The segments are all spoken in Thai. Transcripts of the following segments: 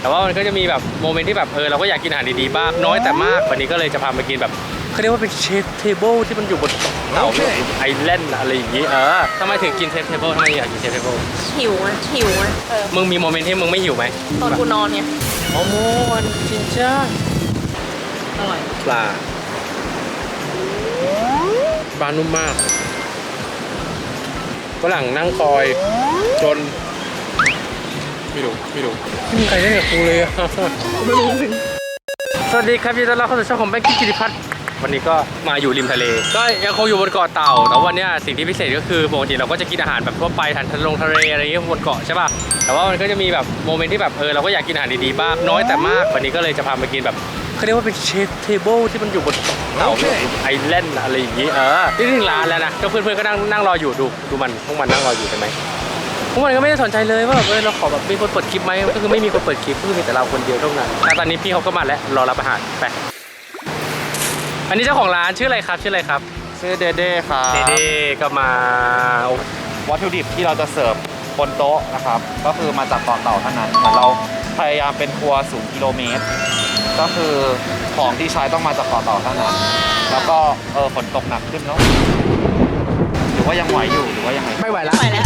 แต่ว่ามันก็จะมีแบบโมเมนต์ที่แบบเออเราก็อยากกินอาหารดีๆบ้างน้อยแต่มากวันนี้ก็เลยจะพามากินแบบเขาเรียกว่าเป็นเชฟเทเบิลที่มันอยู่บนเต่าไอแลนด์อะไรอย่างงี้เออทำไมถึงกินเชฟเทเบิลทำไมอยากกินเชฟเทเบิลหิวอะหิวอะเออมึงมีโมเมนต์ที่มึงไม่หิวไหมตอนกูนอนเนี่ยโอ้โหวันจินจ้าอร่อยปลาปลานุ่มมากฝรั่งนั่งคอยจน ไม่รู้ไม่รู้ไม่มีใครเล่นกับกูเลยอะไม่รู้สิสวัสดีครับยินดีต้อนรับเข้าสู่ช่องของแบงค์กิกิติพัฒน์วันนี้ก็มาอยู่ริมทะเล ก็ยังคงอยู่บนเกาะเต่าแต่วันเนี้ยสิ่งที่พิเศษก็คือปกติเราก็จะกินอาหารแบบทั่วไปทานทะลงทะเลอะไรอย่างเงี้ยบนเกาะใช่ป่ะแต่ว่ามันก็จะมีแบบโมเมนต์ที่แบบเออเราก็อยากกินอาหารดีๆบ้างน้อยแต่มากวันนี้ก็เลยจะพามากินแบบเขาเรียกว่าเป็นเชฟเทเบิลที่มันอยู่บนเต่าไอแลนด์อะไรอย่างงี้เออนี่ถึงร้านแล้วนะก็เพื่อนๆก็นั่งนั่งรออยู่ดูดูมันพวกมันนั่งรออยู่ใช่ไหม พวกมันก็ไม่ได้สนใจเลยว่าแบบเออเราขอแบบมีคนเปิดคลิปไหมก็คือไม่มีคนเปิดคลิปก็คือมีแต่เราคนเดียวเท่านั้นแต่ตอนนี้พี่เขาก็มาแล้วรอรับอาหารไปอันนี้เจ้าของร้านชื่ออะไรครับชื่ออะไรครับชื่อเดเด้ครับเดเดก็มาวัตถุดิบที่เราจะเสิร์ฟบนโต๊ะนะครับ ก็คือมาจากเกาะเต่าเท่านั้นเหมือนเราพยายามเป็นครัวศูนย์กิโลเมตร ก็คือของที่ใช้ต้องมาจากเกาะเต่าเท่านั้น แล้วก็เออฝนตกหนักขึ้นเนาะหรือว่ายังไหวอยู่หรือว่ายังไงไม่ไหวแล้วไปแล้ว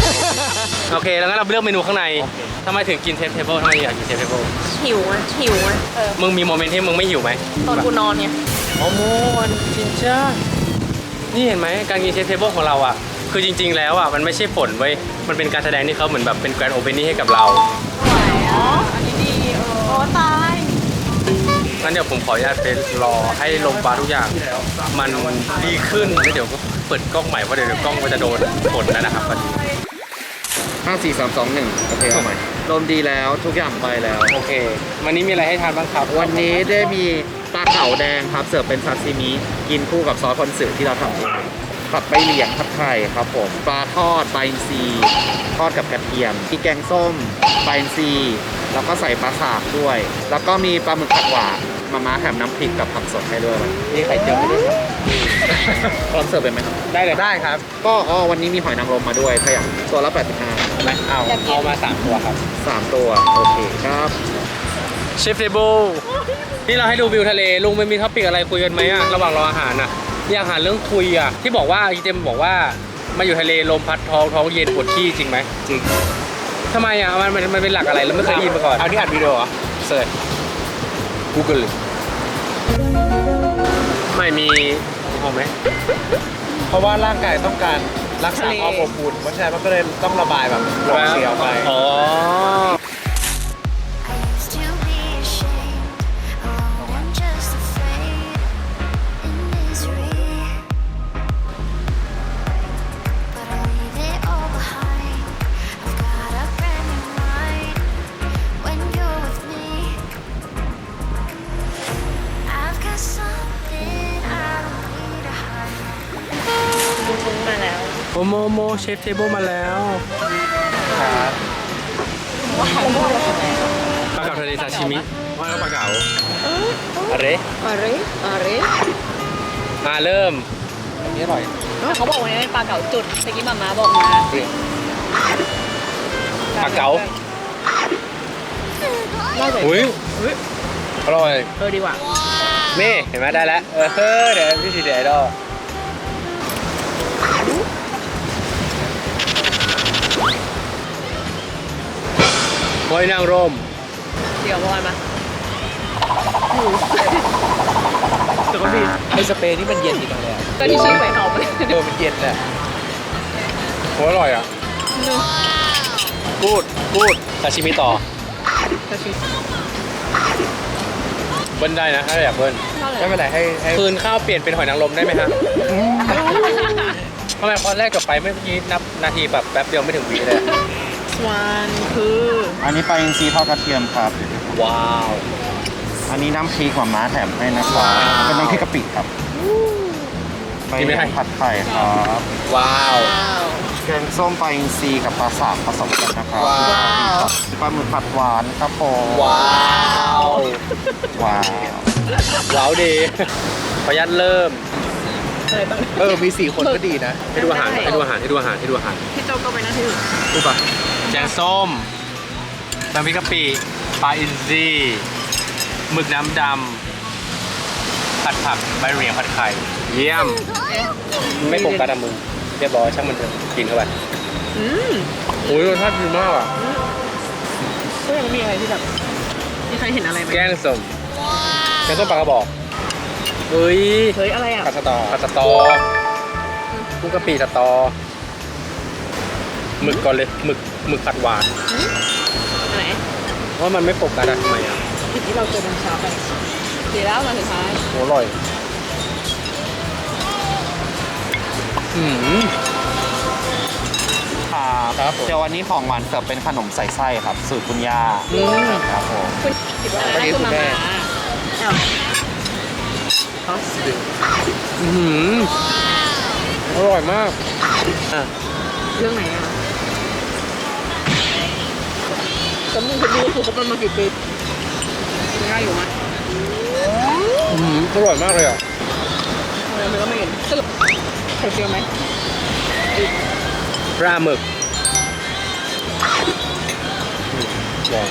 โอเค แล้วงั้นเราเลือกเมนูข้างในโอเคทำไมถึงกินเทปเทเบิลทำไมอยากกินเทปเทเบิลหิวอะหิวอะเออมึงมีโมเมนต์ที่มึงไม่หิวไหมตอนกูนอนเนี่ยโอ้โหวันจินจ้านี่เห็นไหมการกินเชฟเทเบิลของเราอะ คือจริง ๆ แล้วอะมันไม่ใช่ผลเว้ยมันเป็นการแสดงที่เขาเหมือนแบบเป็นแกรนด์โอเพนนิ่งให้กับเราไหวอ๋ออันนี้ดีเออโอ้ตายงั้นเดี๋ยวผมขออนุญาตไปรอให้ลมปลาทุกอย่าง มันดีขึ้นแล้วเดี๋ยวก็เปิดกล้องใหม่เพราะเดี๋ยวกล้องมันจะโดนผลแล้วนะครับวันนี้ ห้าสี่สามสองหนึ่งโอเคเอาใหม่ลมดีแล้วทุกอย่างไปแล้ว โอเค วันนี้มีอะไรให้ทานบ้างครับ วันนี้ได้มีปลาเก๋าแดงครับเสิร์ฟเป็นซาซิมิกินคู่กับซอสคอนสึที่เราทำเองผัดใบเหลียงผัดไข่ครับผมปลาทอดปลาอินทรีทอดกับกระเทียมมีแกงส้มปลาอินทรีแล้วก็ใส่ปลาสากด้วย แล้วก็มีปลาหมึกผัดหวานมาม่าแถมน้ำพริกกับผักสดให้ด้วยวันนี้มีไข่เจียวให้ด้วยครับพร้อมเสิร์ฟเป็นไหมครับ ได้เลยได้ครับ ก็อ๋อวันนี้มีหอยนางรมมาด้วยถ้าอยากตัวละ85 ไหมเอาเอามาสามตัวครับสามตัว โอเคครับเชฟเทเบิลที่เราให้ดูวิวทะเลลุงไม่มีท็อปิกอะไรคุยกันไหมอะระหว่างรออาหารอะอยากหาเรื่องคุยอะที่บอกว่าอีเจมบอกว่ามาอยู่ทะเลลมพัดท้องท้องเย็นปวดขี้จริงไหมจริงทำไมอะมันมันมันเป็นหลักอะไรเราไม่เคยได้ยินมาก่อนเอาที่อัดวิดีโอเหรอเสิร์ช Google เลยไม่มีเอาไหมเพราะว่าร่างกายต้องการ รักษาความอบอุ่นเพราะฉะนั้นมันก็เลยต้องระบายแบบลมเสียออกไป อ๋อ โอโมโมเชฟเทเบิลมาแล้วปลาเก๋าทะเลซาชิมิว่าแล้วปลาเก๋าอะไรอะไรอะไรมาเริ่มนี่อร่อยเขาบอกว่าเป็นปลาเก๋าจุดเมื่อกี้มาม่าบอกมาปลาเก๋าได้เลยอุ้ยอร่อยเออดีกว่านี่เห็นไหมได้แล้วเออเดี๋ยวพี่ทีเดี๋ยวไอดอ หอยนางรมเดี๋ยวบอยมาแต่ก็ดีไอ้สเปรย์นี่มันเย็นอีกแล้วก็ที่ชี้ไปเอาไปเออมันเย็นแหละโหอร่อยอะกูดกูดซาชิมิต่อก็ชี้เบิ้ลได้นะถ้าอยากเบิ้ลไม่เป็นไรให้ให้คืนข้าวเปลี่ยนเป็นหอยนางรมได้ไหมฮะทำไมตอนแรกกลับไปเมื่อกี้นับนาทีแบบแป๊บเดียวไม่ถึงวิเลยอะ วันคืออันนี้ปลาอินทรีทอดกระเทียมครับ ว้าว อันนี้น้ำพริกของม้าแถมให้นะครับ เป็นน้ำพริกกะปิครับไปผัดไข่ครับว้าว ว้าว แกงส้มปลาอินทรีกับปลาสากผสมกันนะครับว้าว ปลาหมึกผัดหวานครับผมว้าวว้าว ว้าวดีขออนุญาตเริ่มอะไรบ้างเออมีสี่คนก็ดีนะให้ดูอาหารให้ดูอาหารให้ดูอาหารให้ดูอาหารพี่โจก็ไปนั่งที่อื่นรู้ปะ แกงส้มน้ำพริกกะปิปลาอินทรีหมึกน้ำดำผัดผักใบเหรียงผัดไข่ เยี่ยม ไม่โฟกัสอะมึงเรียบร้อยช่างมันเถอะกินเข้าไปอืมโอ้ยรสชาติดีมากอะก็ยังมีอะไรที่แบบมีใครเห็นอะไรไหมแกงส้มแกงส้มปลากระบอกเฮ้ยเฮ้ยอะไรอะผัดสตอผัดสตอกุ้งกะปิสตอ หมึกก่อนเลยหมึกหมึกผัดหวานอันไหนเพราะมันไม่โฟกัสอะทำไมอะที่ที่เราเจอตอนเช้าไปดีแล้วมาสุดท้ายโหอร่อยอืม ครับเดี๋ยววันนี้ของหวานเสิร์ฟเป็นขนมใส่ไส้ครับ สูตรคุณย่าอืมครับผม คุณคิดว่าอะไรคือมาม่าอ้าวเขาอืมอร่อยมากอะเรื่องไหนอะ จำมึงคนดูคือเขาเป็นมากี่ปีง่ายอยู่มั้ยอืมอร่อยมากเลยอะทำไมมันก็ไม่เห็นสรุปใครเจอไหมปลาหมึกอืมลอง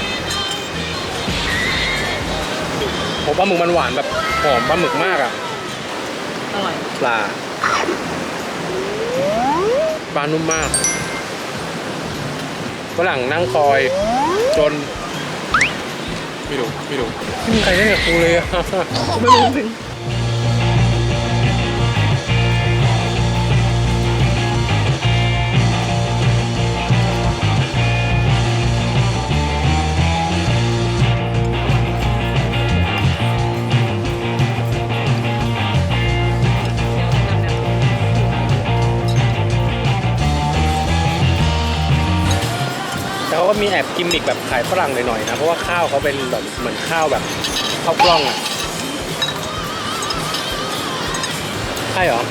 ผมปลาหมึกมันหวานแบบหอมปลาหมึกมากอะ อร่อย ปลา ปลานุ่มมากฝรั่งนั่งคอย จนไม่รู้ไม่รู้ไม่มีใครเล่นกับกูเลยอะไม่รู้จริง ก็มีแอบกิมมิกแบบขายฝรั่งหน่อยๆนะ เพราะว่าข้าวเขาเป็นแบบเหมือนข้าวแบบข้าวกล้องอะใช่เหรอ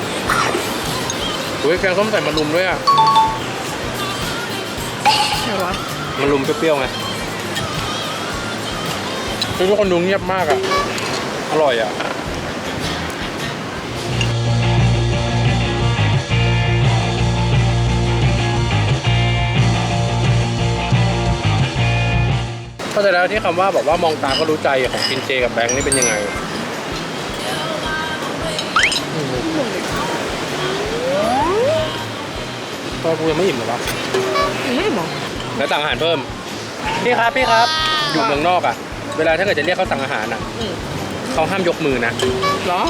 เฮ้ยแกงส้มใส่มะรุมด้วยอะใช่วะมะรุมเปรี้ยวๆไงคือทุกคนดูเงียบมากอะ อร่อยอะ เข้าใจแล้วที่คำว่าบอกว่ามองตาก็รู้ใจของกินเจกับแบงค์นี่เป็นยังไงก็กูยังไม่อิ่มหรอวะไม่หมอแล้วสั่งอาหารเพิ่ม พี่ครับพี่ครับ อยู่เมืองนอกอะ เวลาถ้าเกิดจะเรียกเขาสั่งอาหารอะอืมเขาห้ามยกมือนะเหรอ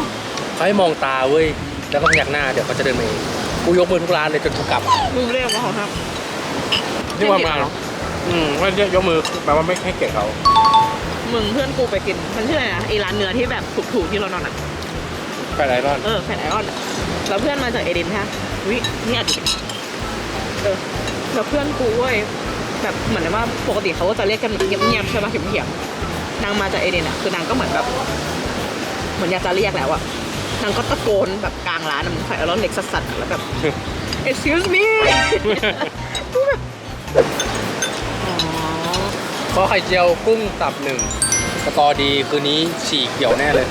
เขาให้มองตาเว้ย แล้วก็พยักหน้าเดี๋ยวเขาจะเดินมาเอง กูยกมือทุกร้านเลยจนกูกลับอะมึงเรียกว่าเขาครับนี่ว่ามา อืมว่าเรียกยกมือแปลว่าไม่ให้เกียรติเขา มึงเพื่อนกูไปกินมันชื่ออะไรนะไอ้ร้านเนื้อที่แบบถูกๆที่เรานอนอะไปไรรอดเออแฟนไอออนอะแล้วเพื่อนมาจากเอเดนใช่ไหมวินี่อาจจะเป็นเออแล้วเพื่อนกูเว้ยแบบเหมือนว่าปกติเขาก็จะเรียกกันแบบเงียบๆใช่ปะเขียมๆนางมาจากเอเดนอะคือนางก็เหมือนแบบเหมือนอยากจะเรียกแล้วอะนางก็ตะโกนแบบกลางร้านอะมึงใส่อารอนเล็กสัสๆอะแล้วแบบ excuse me กูแบบอ๋อ ขอไข่เจียวกุ้งตับหนึ่งสตอดีคืนนี้ฉี่เขียวแน่เลย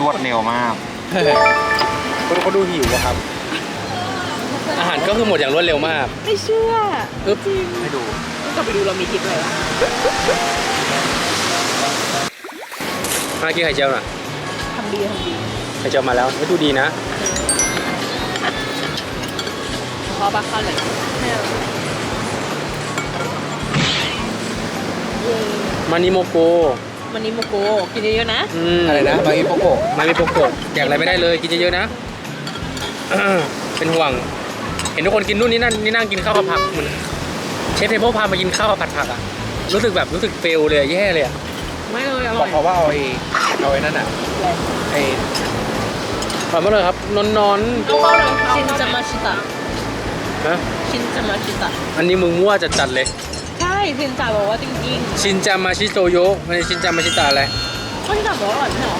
รวดเร็วมาก คนเขาดูหิวอะครับ อาหารก็คือหมดอย่างรวดเร็วมาก ไม่เชื่ออึ๊บจริงให้ดูกลับไปดูเรามีคลิปอะไรวะมากินไข่เจียวหน่อยทำดีทำดีไข่เจียวมาแล้วไม่ดูดีนะพอปะข้าวเลยไม่เอามานิโมโก วันนี้โมโกกินเยอะๆนะมอะไรนะบาอีโปโกะมานิโมโกแจกอะไรไม่ได้เลยกินเยอะๆนะ เป็นห่วง เห็นทุกคนกินนู่นนี่นั่นนี่นั่งกินข้าวกับผักเหมือนเชฟเทเบิลพามากินข้าวกับผัดผักอะรู้สึกแบบรู้สึกเฟลเลยอะแย่เลยอะไม่เลยอบร่ออกยเขาว่าเอาไอ้เอาไอ้นั่นอะไอ้ถอยมาเลยครับนอนนอนชินจะมาชิตะๆนะชินจะมาชิตะอันนี้มึงมั่วจัดจัดๆเลย ใช่ชินจ่าบอกว่าจริงชินจามาชิโตโยะไม่ใช่ชินจามาชิตะอะไรๆเขาชินจ่าบอกว่าอร่อยไม่ใช่เหรอ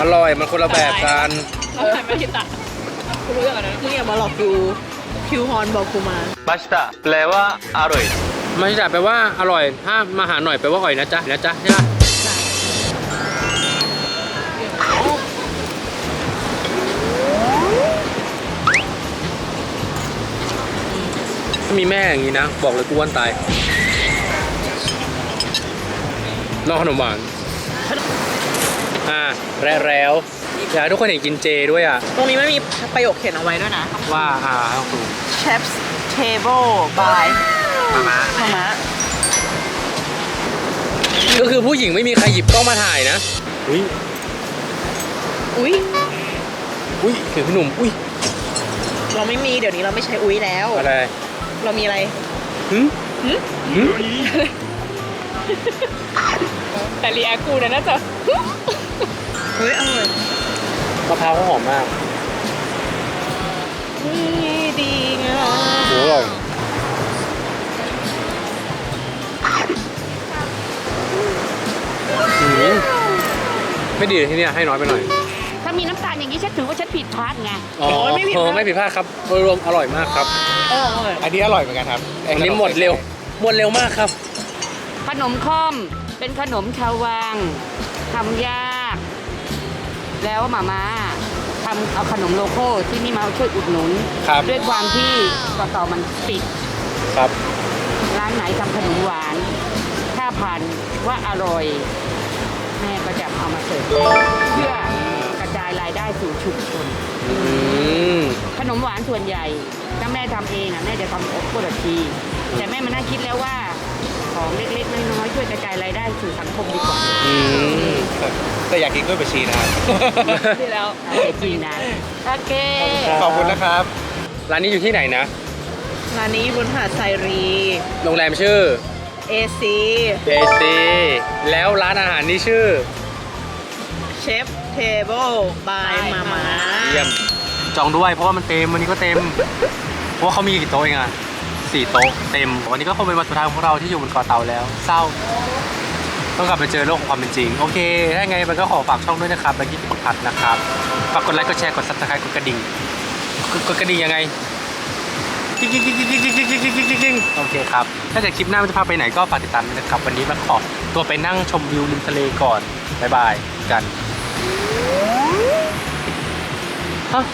อร่อยมันคนละแบบกันเราถ่ายมาชิตะกูรู้อย่างนั้นกูอย่ามาหลอกกูคิวฮอนบอกกูมา มาชิตะแปลว่าอร่อย มาชิตะแปลว่าอร่อย ถ้ามาหาหน่อยแปลว่าอ่อยนะจ๊ะนะจ๊ะใช่ปะถ้ามีแม่อย่างนี้นะ บอกเลยกูอ้วันตาย นอกขนมหวานอ่าแล้วแล้วอยากให้ทุกคนเห็นกินเจด้วยอะ ตรงนี้ไม่มีประโยคเขียนเอาไว้ด้วยนะ ว่าอ่าให้ดู Chef's Table by มามามาม่าก็คือผู้หญิงไม่มีใครหยิบกล้องมาถ่ายนะอุ้ยอุ้ยอุ้ยถึงพี่หนุ่มอุ้ยเราไม่มีเดี๋ยวนี้เราไม่ใช้อุ้ยแล้ว อะไรเรามีอะไรหึหึ หึ แต่รีแอคกูเนี่ยน่าจะ เฮ้ยอร่อยมะพร้าวเขาหอมมากนี่ดีงาโหอร่อย หืม ไม่ดีเลยที่เนี่ยให้น้อยไปหน่อย ถ้ามีน้ำตาลอย่างนี้ฉันถือว่าฉันผิดพลาดไง อ๋อไม่ผิดพลาดครับโดยรวมอร่อยมากครับ เอออร่อยอันนี้อร่อยเหมือนกันครับอันนี้หมดเร็ว หมดเร็วมากครับข นมค่อม เป็นขนมชาววังทำยาก แล้วหมาม่าทำเอาขนมโลโก้ที่นี่มาช่วยอุดหนุน ครับ ด้วยความที่กต่อมันปิด ครับ ร้านไหนทำขนมหวาน ถ้าผ่านว่าอร่อย แม่ก็จะเอามาเสิร์ฟให้เพื่อกระจายรายได้สู่ชุมชน อืม ขนมหวานส่วนใหญ่ ถ้าแม่ทำเองอะแม่จะทำโคตรทีแต่แม่มานั่งคิดแล้วว่า ของเล็กๆน้อยๆช่วยกระจายรายได้สู่สังคมดีกว่าอืมแต่อยากกินกล้วยบวชชีนะครับดีแล้วโอเคจริงนะโอเค ขอบคุณนะครับ ร้านนี้อยู่ที่ไหนนะ ร้านนี้บนหาดไซรี โรงแรมชื่อ AC AC แล้วร้านอาหารนี่ชื่อ Chef Table by มาม่า เยี่ยม จองด้วยเพราะว่ามันเต็มวันนี้ก็เต็ม เพราะว่าเขามีกี่โต๊ะเองอะ สี่โต๊ะเต็ม วันนี้ก็คงเป็นวันสุดท้ายของเราที่อยู่บนเกาะเต่าแล้ว เศร้า ต้องกลับไปเจอโลกของความเป็นจริง โอเค ถ้าไงมันก็ขอฝากช่องด้วยนะครับแบงกี้ปิดพัดนะครับ ฝากกดไลค์ กดแชร์ กดซับสไครต์กดกระดิ่ง กดกระดิ่งยังไงกิ๊งกิ๊งกิ๊งกิ๊งกิ๊งกิ๊งกิ๊งกิ๊งกิ๊งกิ๊งกิ๊งโอเคครับ ถ้าเกิดคลิปหน้ามันจะพาไปไหนก็ฝากติดตามนะครับ วันนี้มาขอตัวไปนั่งชมวิวริมทะเลก่อน บ๊ายบาย กันฮะ